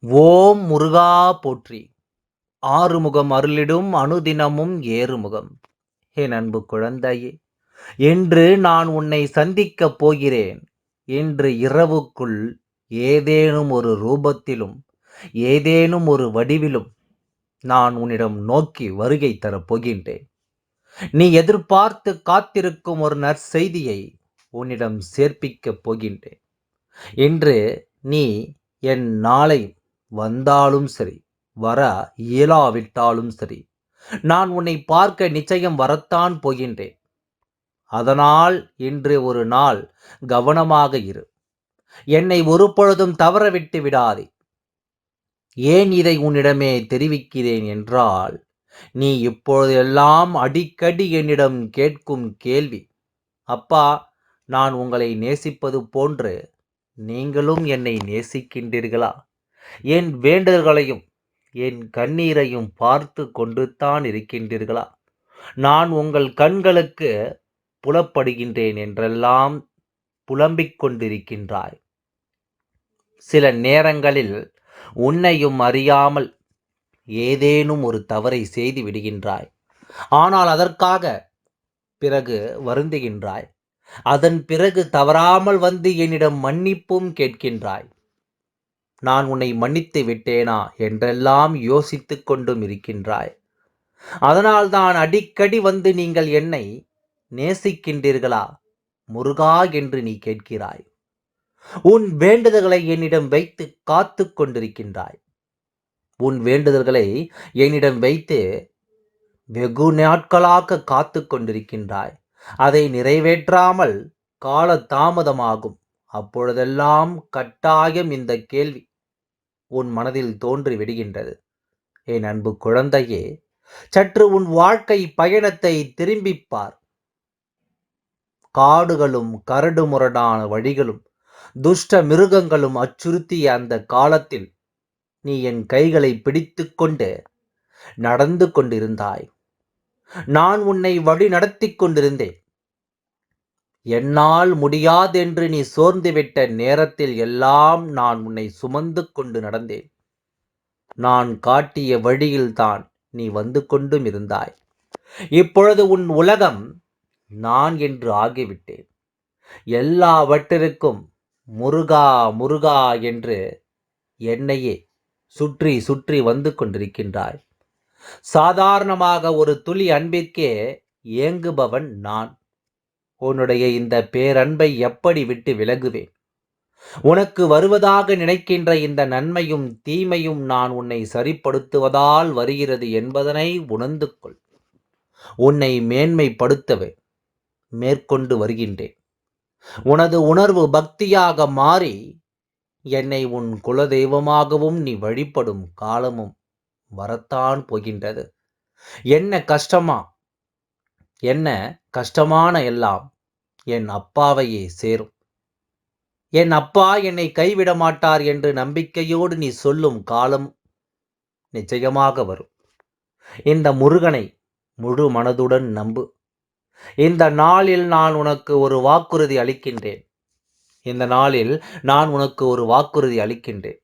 ஓம் முருகா போற்றி. ஆறுமுகம் அருளிடும் அனுதினமும் ஏறுமுகம். என் அன்பு குழந்தையே என்று நான் உன்னை சந்திக்கப் போகிறேன். என்று இரவுக்குள் ஏதேனும் ஒரு ரூபத்திலும் ஏதேனும் ஒரு வடிவிலும் நான் உன்னிடம் நோக்கி வருகை தரப் போகின்றேன். நீ எதிர்பார்த்து காத்திருக்கும் ஒரு நற்செய்தியை உன்னிடம் சேர்ப்பிக்கப் போகின்றேன். இன்று நீ என் நாளை வந்தாலும் சரி வர இயலாவிட்டாலும் சரி நான் உன்னை பார்க்க நிச்சயம் வரத்தான் போகின்றேன். அதனால் இன்று ஒரு நாள் கவனமாக இரு. என்னை ஒரு பொழுதும் தவறவிட்டு விடாதே. ஏன் இதை உன்னிடமே தெரிவிக்கிறேன் என்றால் நீ இப்பொழுதெல்லாம் அடிக்கடி என்னிடம் கேட்கும் கேள்வி அப்பா நான் உங்களை நேசிப்பது போன்று நீங்களும் என்னை நேசிக்கின்றீர்களா? என் வேண்டுதல்களையும் என் கண்ணீரையும் பார்த்து கொண்டு தான் இருக்கின்றீர்களா? நான் உங்கள் கண்களுக்கு புலப்படுகின்றேன் என்றெல்லாம் புலம்பிக் கொண்டிருக்கின்றாய். சில நேரங்களில் உன்னையும் அறியாமல் ஏதேனும் ஒரு தவறை செய்து விடுகின்றாய். ஆனால் அதற்காக பிறகு வருந்துகின்றாய். அதன் பிறகு தவறாமல் வந்து என்னிடம் மன்னிப்பும் கேட்கின்றாய். நான் உன்னை மன்னித்து விட்டேனா என்றெல்லாம் யோசித்து கொண்டும் இருக்கின்றாய். அதனால்தான் அடிக்கடி வந்து நீங்கள் என்னை நேசிக்கின்றீர்களா? முருகா என்று நீ கேட்கிறாய். உன் வேண்டுதல்களை என்னிடம் வைத்து காத்து கொண்டிருக்கின்றாய். உன் வேண்டுதல்களை என்னிடம் வைத்து வெகு நாட்களாக காத்து கொண்டிருக்கின்றாய். அதை நிறைவேற்றாமல் கால தாமதமாகும் அப்பொழுதெல்லாம் கட்டாயம் இந்த கேள்வி. உன் மனதில் தோன்றி விடுகின்றது. என் அன்பு குழந்தையே சற்று உன் வாழ்க்கை பயணத்தை திரும்பிப்பார் காடுகளும் கரடு முரடான வழிகளும் துஷ்ட மிருகங்களும் அச்சுறுத்திய அந்த காலத்தில் நீ என் கைகளை பிடித்து கொண்டு நடந்து கொண்டிருந்தாய். நான் உன்னை வழி நடத்தி கொண்டிருந்தேன். என்னால் முடியாதென்று நீ சோர்ந்துவிட்ட நேரத்தில் எல்லாம் நான் உன்னை சுமந்து கொண்டு நடந்தேன். நான் காட்டிய வழியில்தான் நீ வந்து கொண்டும் இருந்தாய். இப்பொழுது உன் உலகம் நான் என்று ஆகிவிட்டேன். எல்லாவற்றிற்கும் முருகா முருகா என்று என்னையே சுற்றி சுற்றி வந்து கொண்டிருக்கின்றாய். சாதாரணமாக ஒரு துளி அன்பிற்கே ஏங்குபவன் நான். உன்னுடைய இந்த பேரன்பை எப்படி விட்டு விலகுவேன்? உனக்கு வருவதாக நினைக்கின்ற இந்த நன்மையும் தீமையும் நான் உன்னை சரிப்படுத்துவதால் வருகிறது என்பதனை உணர்ந்து கொள் உன்னை மேன்மைப்படுத்தவே மேற்கொண்டு வருகின்றேன். உனது உணர்வு பக்தியாக மாறி என்னை உன் குலதெய்வமாகவும் நீ வழிபடும் காலமும் வரத்தான் போகின்றது. என்ன கஷ்டமா? என்ன கஷ்டமான எல்லாம் என் அப்பாவையே சேரும். என் அப்பா என்னை கைவிட மாட்டார் என்று நம்பிக்கையோடு நீ சொல்லும் காலம் நிச்சயமாக வரும். இந்த முருகனை முழு மனதுடன் நம்பு. இந்த நாளில் நான் உனக்கு ஒரு வாக்குறுதி அளிக்கின்றேன். இந்த நாளில் நான் உனக்கு ஒரு வாக்குறுதி அளிக்கின்றேன்.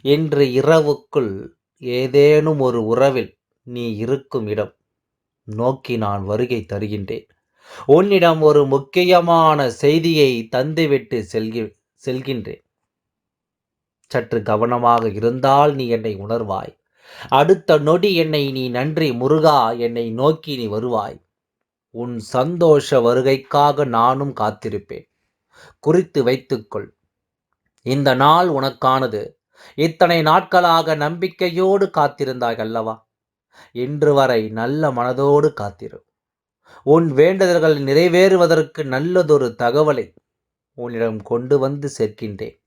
இன்று இரவுக்குள் ஏதேனும் ஒரு உறவில் நீ இருக்கும் இடம். நோக்கி நான் வருகை தருகின்றேன். உன்னிடம் ஒரு முக்கியமான செய்தியை தந்துவிட்டு செல்கி செல்கின்றேன். சற்று கவனமாக இருந்தால் நீ என்னை உணர்வாய். அடுத்த நொடி என்னை நீ நன்றி முருகா என்னை நோக்கி நீ வருவாய். உன் சந்தோஷ வருகைக்காக நானும் காத்திருப்பேன். குறித்து வைத்துக்கொள். இந்த நாள் உனக்கானது. இத்தனை நாட்களாக நம்பிக்கையோடு காத்திருந்தாய் அல்லவா? இன்று வரை நல்ல மனதோடு காத்திரு. உன் வேண்டுதல்கள் நிறைவேறுவதற்கு நல்லதொரு தகவலை உன்னிடம் கொண்டு வந்து சேர்க்கின்றேன்.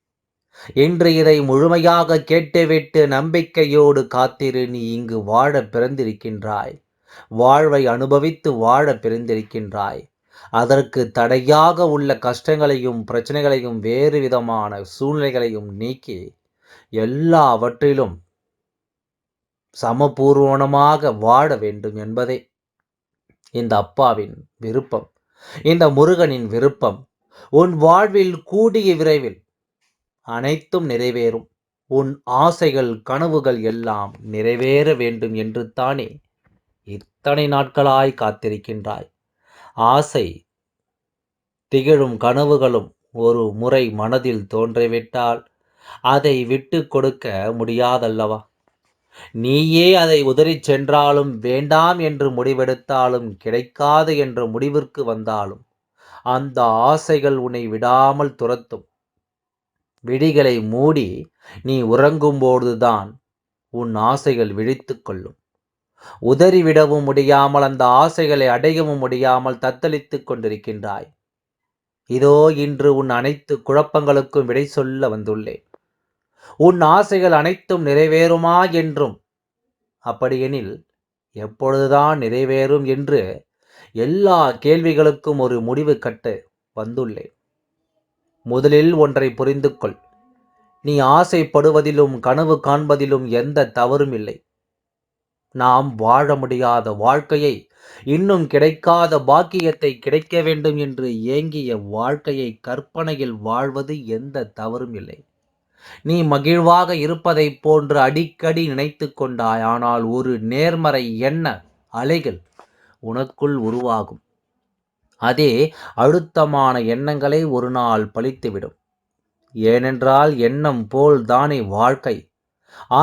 இன்று இதை முழுமையாக கேட்டுவிட்டு நம்பிக்கையோடு காத்திரு. நீ இங்கு வாழ பிறந்திருக்கின்றாய். வாழ்வை அனுபவித்து வாழ பிறந்திருக்கின்றாய். அதற்கு தடையாக உள்ள கஷ்டங்களையும் பிரச்சனைகளையும் வேறு விதமான சூழ்நிலைகளையும் நீக்கி எல்லாவற்றிலும் சமபூர்வனமாக வாழ வேண்டும் என்பதே இந்த அப்பாவின் விருப்பம். இந்த முருகனின் விருப்பம். உன் வாழ்வில் கூடிய விரைவில் அனைத்தும் நிறைவேறும். உன் ஆசைகள் கனவுகள் எல்லாம் நிறைவேற வேண்டும் என்று தானே இத்தனை நாட்களாய் காத்திருக்கின்றாய். ஆசை திகழும் கனவுகளும் ஒரு முறை மனதில் தோன்றிவிட்டால் அதை விட்டு கொடுக்க முடியாதல்லவா? நீயே அதை உதறிச் சென்றாலும் வேண்டாம் என்று முடிவெடுத்தாலும் கிடைக்காது என்ற முடிவிற்கு வந்தாலும் அந்த ஆசைகள் உன்னை விடாமல் துரத்தும். விழிகளை மூடி நீ உறங்கும்போதுதான் உன் ஆசைகள் விழித்து கொள்ளும். உதறிவிடவும் முடியாமல் அந்த ஆசைகளை அடையவும் முடியாமல் தத்தளித்துக் கொண்டிருக்கின்றாய். இதோ இன்று உன் அனைத்து குழப்பங்களுக்கும் விடை சொல்ல வந்துள்ளேன். உன் ஆசைகள் அனைத்தும் நிறைவேறுமா என்றும். அப்படியெனில் எப்பொழுதுதான் நிறைவேறும் என்று எல்லா கேள்விகளுக்கும் ஒரு முடிவு கட்டு வந்துள்ளேன். முதலில் ஒன்றை புரிந்து கொள் நீ ஆசைப்படுவதிலும் கனவு காண்பதிலும் எந்த தவறும் இல்லை. நாம் வாழ முடியாத வாழ்க்கையை இன்னும் கிடைக்காத பாக்கியத்தை கிடைக்க வேண்டும் என்று ஏங்கிய வாழ்க்கையை கற்பனையில் வாழ்வது எந்த தவறும் இல்லை. நீ மகிழ்வாக இருப்பதைப் போன்று அடிக்கடி நினைத்து கொண்டாய். ஆனால் ஒரு நேர்மறை எண்ண அலைகள் உனக்குள் உருவாகும். அதே அழுத்தமான எண்ணங்களை ஒரு நாள் பழித்துவிடும். ஏனென்றால் எண்ணம் போல் தானே வாழ்க்கை.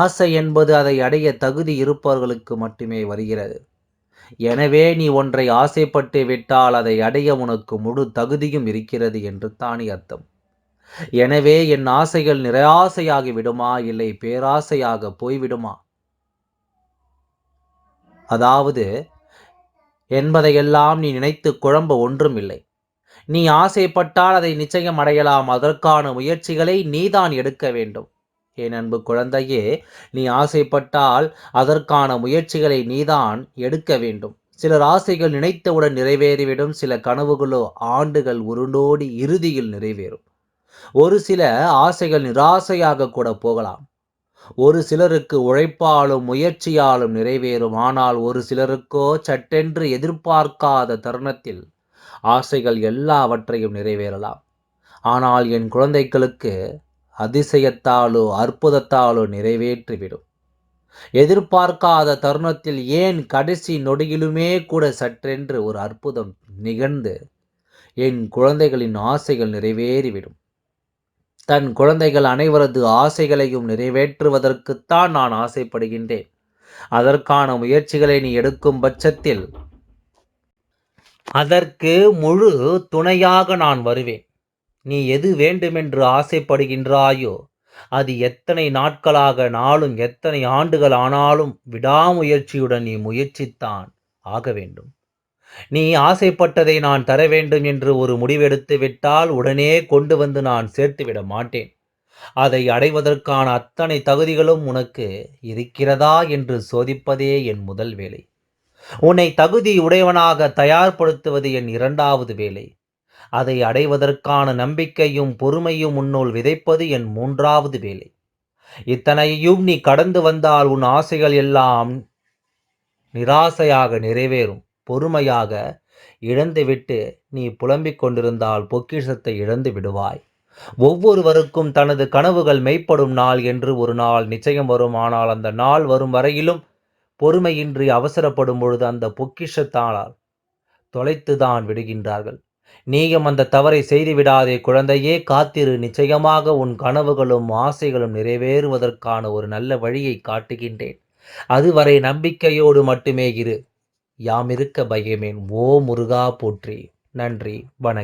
ஆசை என்பது அதை அடைய தகுதி இருப்பவர்களுக்கு மட்டுமே வருகிறது. எனவே நீ ஒன்றை ஆசைப்பட்டு விட்டால் அதை அடைய உனக்கு முழு தகுதியும் இருக்கிறது என்று தானே அர்த்தம். எனவே என் ஆசைகள் நிராசையாகி விடுமா? இல்லை பேராசையாக போய்விடுமா? அதாவது என்பதையெல்லாம் நீ நினைத்து குழம்ப ஒன்றும் இல்லை நீ ஆசைப்பட்டால் அதை நிச்சயம் அடையலாம். அதற்கான முயற்சிகளை நீதான் எடுக்க வேண்டும். என் அன்பு குழந்தையே நீ ஆசைப்பட்டால் அதற்கான முயற்சிகளை நீதான் எடுக்க வேண்டும். சிலர் ஆசைகள் நினைத்தவுடன் நிறைவேறிவிடும். சில கனவுகளோ ஆண்டுகள் உருண்டோடி இறுதியில் நிறைவேறும். ஒரு சில ஆசைகள் நிராசையாக கூட போகலாம். ஒரு சிலருக்கு உழைப்பாலும் முயற்சியாலும் நிறைவேறும் ஆனால் ஒரு சிலருக்கோ சட்டென்று எதிர்பார்க்காத தருணத்தில் ஆசைகள் எல்லாவற்றையும் நிறைவேறலாம். ஆனால் என் குழந்தைகளுக்கு அதிசயத்தாலோ அற்புதத்தாலோ நிறைவேற்றிவிடும். எதிர்பார்க்காத தருணத்தில் ஏன் கடைசி நொடியிலுமே கூட சற்றென்று ஒரு அற்புதம் நிகழ்ந்து என் குழந்தைகளின் ஆசைகள் நிறைவேறிவிடும். தன் குழந்தைகள் அனைவரது ஆசைகளையும் நிறைவேற்றுவதற்குத்தான் நான் ஆசைப்படுகின்றேன். அதற்கான முயற்சிகளை நீ எடுக்கும் பட்சத்தில் அதற்கு முழு துணையாக நான் வருவேன். நீ எது வேண்டுமென்று ஆசைப்படுகின்றாயோ அது எத்தனை நாட்களாக நாளும் எத்தனை ஆண்டுகள் ஆனாலும் விடாமுயற்சியுடன் நீ முயற்சித்தான் ஆக வேண்டும். நீ ஆசைப்பட்டதை நான் தர வேண்டும் என்று ஒரு முடிவெடுத்து விட்டால் உடனே கொண்டு வந்து நான் சேர்த்துவிட மாட்டேன். அதை அடைவதற்கான அத்தனை தகுதிகளும் உனக்கு இருக்கிறதா என்று சோதிப்பதே என் முதல் வேலை. உன்னை தகுதி உடையவனாக தயார்படுத்துவது என் இரண்டாவது வேலை. அதை அடைவதற்கான நம்பிக்கையும் பொறுமையும் உன்னுள் விதைப்பது என் மூன்றாவது வேலை. இத்தனையும் நீ கடந்து வந்தால் உன் ஆசைகள் எல்லாம் நிராசையாக நிறைவேறும். பொறுமையாக இழந்துவிட்டு நீ புலம்பிக் கொண்டிருந்தால் பொக்கிஷத்தை இழந்து விடுவாய். ஒவ்வொருவருக்கும் தனது கனவுகள் மெய்ப்படும் நாள் என்று ஒரு நாள் நிச்சயம் வரும். ஆனால் அந்த நாள் வரும் வரையிலும் பொறுமையின்றி அவசரப்படும் பொழுது அந்த பொக்கிஷத்தானால் தொலைத்துதான் விடுகின்றார்கள். நீயும் அந்த தவறை செய்து விடாதே குழந்தையே. காத்திரு. நிச்சயமாக உன் கனவுகளும் ஆசைகளும் நிறைவேறுவதற்கான ஒரு நல்ல வழியை காட்டுகின்றேன். அதுவரை நம்பிக்கையோடு மட்டுமே இரு. யாமிருக்க பயமேன் ஓ முருகா போற்றி. நன்றி வணக்கம்.